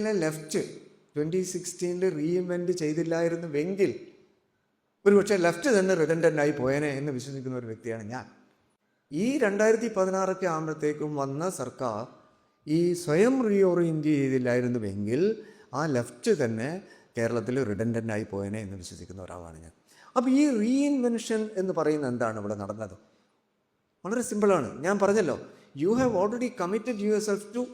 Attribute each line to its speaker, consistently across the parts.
Speaker 1: Left twenty സിക്സ്റ്റീനിൽ reinvent ചെയ്തില്ലായിരുന്നുവെങ്കിൽ ഒരുപക്ഷെ ലെഫ്റ്റ് തന്നെ റിഡൻഡന്റ് ആയി പോയേനെ എന്ന് വിശ്വസിക്കുന്ന ഒരു വ്യക്തിയാണ് ഞാൻ. ഈ രണ്ടായിരത്തി പതിനാറൊക്കെ ആകുമ്പോഴത്തേക്കും വന്ന സർക്കാർ ഈ സ്വയം റീഓറിയന്റ് ചെയ്തില്ലായിരുന്നുവെങ്കിൽ ആ ലെഫ്റ്റ് തന്നെ കേരളത്തിൽ റിഡൻഡന്റ് ആയി പോയേനെ എന്ന് വിശ്വസിക്കുന്ന ഒരാളാണ് ഞാൻ. അപ്പോൾ ഈ റീഇൻവെൻഷൻ എന്ന് പറയുന്നത് എന്താണ് ഇവിടെ നടന്നത്? വളരെ സിമ്പിളാണ് ഞാൻ പറഞ്ഞല്ലോ you have already committed yourself to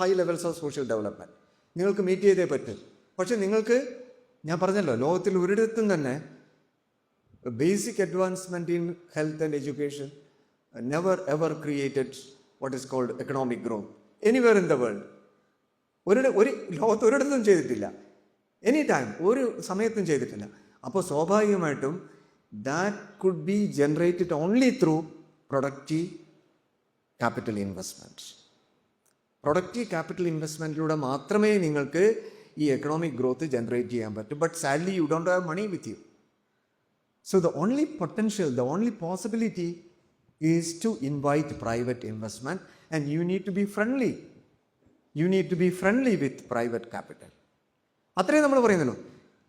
Speaker 1: high levels of social development നിങ്ങൾക്ക് മീറ്റ് ചെയ്തേ പറ്റും. പക്ഷെ നിങ്ങൾക്ക് ഞാൻ പറഞ്ഞല്ലോ ലോകത്തിൽ ഒരിടത്തും തന്നെ basic advancement in health and education never ever created what is called economic growth anywhere in the world ഒരു ഒരു ലോകത്ത് ഒരിടത്തും ചെയ്തിട്ടില്ല. എനി ടൈം ഒരു സമയത്തും ചെയ്തിട്ടില്ല. അപ്പോൾ സ്വാഭാവികമായിട്ടും that could be generated only through productive capital investment productive capital ഇൻവെസ്റ്റ്മെന്റിലൂടെ മാത്രമേ നിങ്ങൾക്ക് ഈ എക്കണോമിക് ഗ്രോത്ത് ജനറേറ്റ് ചെയ്യാൻ പറ്റൂ. But sadly you don't have money with you so the only potential the only possibility is to invite private investment and you need to be friendly you need to be friendly with private capital അത്രേ നമ്മൾ പറയുന്നുള്ളൂ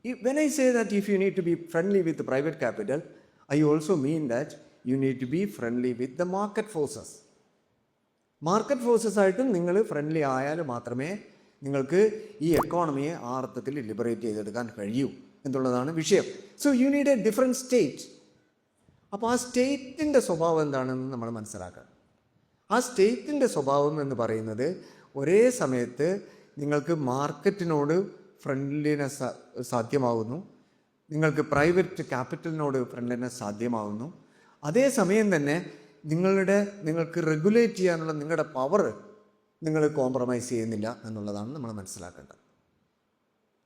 Speaker 1: ഈ when I say that if you need to be friendly with private capital I also mean that you need to be friendly with the market forces market forces ആയിട്ടും നിങ്ങൾ friendly ആയാൽ മാത്രമേ നിങ്ങൾക്ക് ഈ എക്കോണമിയെ ആ അർത്ഥത്തിൽ ലിബറേറ്റ് ചെയ്തെടുക്കാൻ കഴിയൂ എന്നുള്ളതാണ് വിഷയം. So you need a different state അപ്പോൾ ആ സ്റ്റേറ്റിന്റെ സ്വഭാവം എന്താണെന്ന് നമ്മൾ മനസ്സിലാക്കണം ആ സ്റ്റേറ്റിന്റെ സ്വഭാവം എന്ന് പറയുന്നത് ഒരേ സമയത്ത് നിങ്ങൾക്ക് മാർക്കറ്റിനോട് ഫ്രണ്ട്ലിനെസ് സാധ്യമാകുന്നു നിങ്ങൾക്ക് പ്രൈവറ്റ് ക്യാപിറ്റലിനോട് ഫ്രണ്ട്ലിനെസ് സാധ്യമാകുന്നു അതേസമയം തന്നെ നിങ്ങളുടെ നിങ്ങൾക്ക് റെഗുലേറ്റ് ചെയ്യാനുള്ള നിങ്ങളുടെ പവർ നിങ്ങൾ കോംപ്രമൈസ് ചെയ്യുന്നില്ല എന്നുള്ളതാണ് നമ്മൾ മനസ്സിലാക്കേണ്ടത്.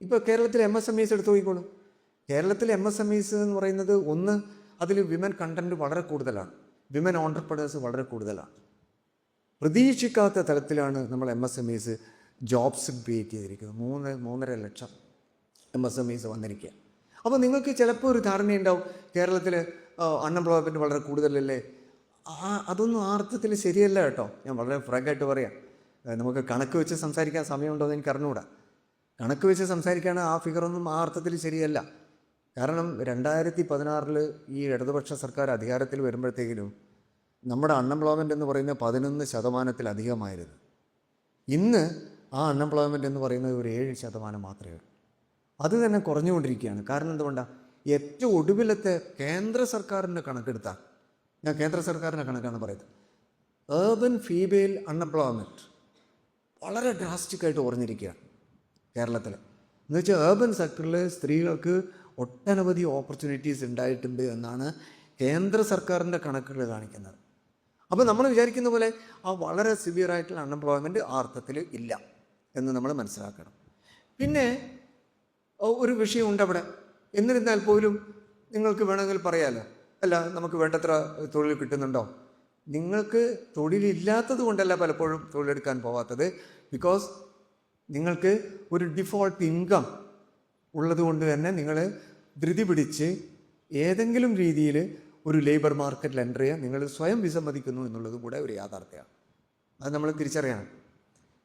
Speaker 1: ഇപ്പോൾ കേരളത്തിൽ എം എസ് എം ഇസ് എടുത്തു നോക്കിക്കോളൂ. കേരളത്തിൽ എം എസ് എം ഇസ് എന്ന് പറയുന്നത് ഒന്ന് അതിൽ വിമൻ കണ്ടന്റ് വളരെ കൂടുതലാണ്. വിമൻ ഓണ്ടർപ്രണേഴ്സ് വളരെ കൂടുതലാണ്. പ്രതീക്ഷിക്കാത്ത തലത്തിലാണ് നമ്മൾ M S M Es jobs create ചെയ്തിരിക്കുന്നത്. മൂന്ന് മൂന്നര ലക്ഷം എം എസ് എം ഇസ് വന്നിരിക്കുക. അപ്പോൾ നിങ്ങൾക്ക് ചിലപ്പോൾ ഒരു ധാരണയുണ്ടാവും കേരളത്തിൽ അൺഎംപ്ലോയ്മെന്റ് വളരെ കൂടുതലല്ലേ? അതൊന്നും ആ അർത്ഥത്തിൽ ശരിയല്ല കേട്ടോ. ഞാൻ വളരെ ഫ്രാങ്കായിട്ട് പറയാം. നമുക്ക് കണക്ക് വെച്ച് സംസാരിക്കാൻ സമയമുണ്ടോ എന്ന് എനിക്ക് അറിഞ്ഞുകൂടാ കണക്ക് വെച്ച് സംസാരിക്കാൻ ആ ഫിഗറൊന്നും ആ അർത്ഥത്തിൽ ശരിയല്ല. കാരണം രണ്ടായിരത്തി പതിനാറിൽ ഈ ഇടതുപക്ഷ സർക്കാർ അധികാരത്തിൽ വരുമ്പോഴത്തേക്കിലും നമ്മുടെ അൺഎംപ്ലോയ്മെന്റ് എന്ന് പറയുന്നത് പതിനൊന്ന് ശതമാനത്തിലധികമായിരുന്നു. ഇന്ന് ആ അൺഎംപ്ലോയ്മെന്റ് എന്ന് പറയുന്നത് ഒരു ഏഴ് ശതമാനം മാത്രമേ ഉള്ളൂ. അത് തന്നെ കുറഞ്ഞുകൊണ്ടിരിക്കുകയാണ്. കാരണം എന്തുകൊണ്ടാണ് ഏറ്റവും ഒടുവിലത്തെ കേന്ദ്ര സർക്കാരിന്റെ കണക്കെടുത്താൽ ഞാൻ കേന്ദ്ര സർക്കാരിന്റെ കണക്കാണ് പറയുന്നത്. ഏർബൻ ഫീമെയിൽ അൺഎംപ്ലോയ്മെന്റ് വളരെ ഡ്രാസ്റ്റിക്കായിട്ട് കുറഞ്ഞിരിക്കുകയാണ് കേരളത്തിൽ. എന്ന് വെച്ചാൽ ഏർബൻ സെക്ടറിൽ സ്ത്രീകൾക്ക് ഒട്ടനവധി ഓപ്പർച്യൂണിറ്റീസ് ഉണ്ടായിട്ടുണ്ട് എന്നാണ് കേന്ദ്ര സർക്കാരിന്റെ കണക്കുകൾ കാണിക്കുന്നത്. അപ്പോൾ നമ്മൾ വിചാരിക്കുന്ന പോലെ ആ വളരെ സിവിയറായിട്ടുള്ള അൺഎംപ്ലോയ്മെന്റ് ആ അർത്ഥത്തിൽ ഇല്ല എന്ന് നമ്മൾ മനസ്സിലാക്കണം. പിന്നെ ഒരു വിഷയമുണ്ട് അവിടെ. എന്നിരുന്നാൽ പോലും നിങ്ങൾക്ക് വേണമെങ്കിൽ പറയാമല്ലോ അല്ല നമുക്ക് വേണ്ടത്ര തൊഴിൽ കിട്ടുന്നുണ്ടോ? നിങ്ങൾക്ക് തൊഴിലില്ലാത്തത് കൊണ്ടല്ല പലപ്പോഴും തൊഴിലെടുക്കാൻ പോവാത്തത്. ബിക്കോസ് നിങ്ങൾക്ക് ഒരു ഡിഫോൾട്ട് ഇൻകം ഉള്ളതുകൊണ്ട് തന്നെ നിങ്ങൾ ധൃതി പിടിച്ച് ഏതെങ്കിലും രീതിയിൽ ഒരു ലേബർ മാർക്കറ്റിൽ എന്റർ ചെയ്യാൻ നിങ്ങൾ സ്വയം വിസമ്മതിക്കുന്നു എന്നുള്ളത് കൂടെ ഒരു യാഥാർത്ഥ്യമാണ്. അത് നമ്മൾ തിരിച്ചറിയണം.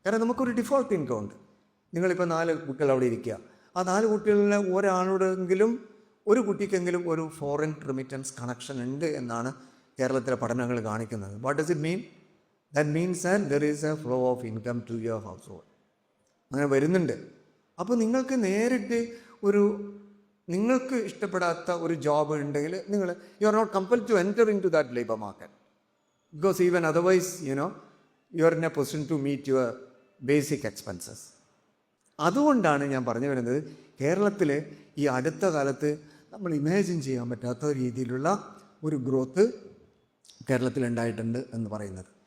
Speaker 1: കാരണം നമുക്കൊരു ഡിഫോൾട്ട് ഇൻകം ഉണ്ട്. നിങ്ങളിപ്പോൾ നാല് കുട്ടികൾ അവിടെ ഇരിക്കുക. ആ നാല് കുട്ടികളിലെ ഒരാളോടെങ്കിലും ഒരു കുട്ടിക്കെങ്കിലും ഒരു ഫോറിൻ റിമിറ്റൻസ് കണക്ഷൻ ഉണ്ട് എന്നാണ് കേരളത്തിലെ പഠനങ്ങൾ കാണിക്കുന്നത്. What does it mean that means and there is a flow of income to your household അങ്ങനെ വരുന്നുണ്ട്. അപ്പോൾ നിങ്ങൾക്ക് നേരിട്ട് ഒരു നിങ്ങൾക്ക് ഇഷ്ടപ്പെടാത്ത ഒരു ജോബ് ഉണ്ടെങ്കിൽ നിങ്ങൾ you are not compel to enter into that labour market because even otherwise you know you are in a position to meet your basic expenses അതുകൊണ്ടാണ് ഞാൻ പറഞ്ഞു വരുന്നത് കേരളത്തിൽ ഈ അടുത്ത കാലത്ത് നമ്മൾ ഇമാജിൻ ചെയ്യാൻ പറ്റാത്ത രീതിയിലുള്ള ഒരു ഗ്രോത്ത് കേരളത്തിൽ ഉണ്ടായിട്ടുണ്ട് എന്ന് പറയുന്നത്.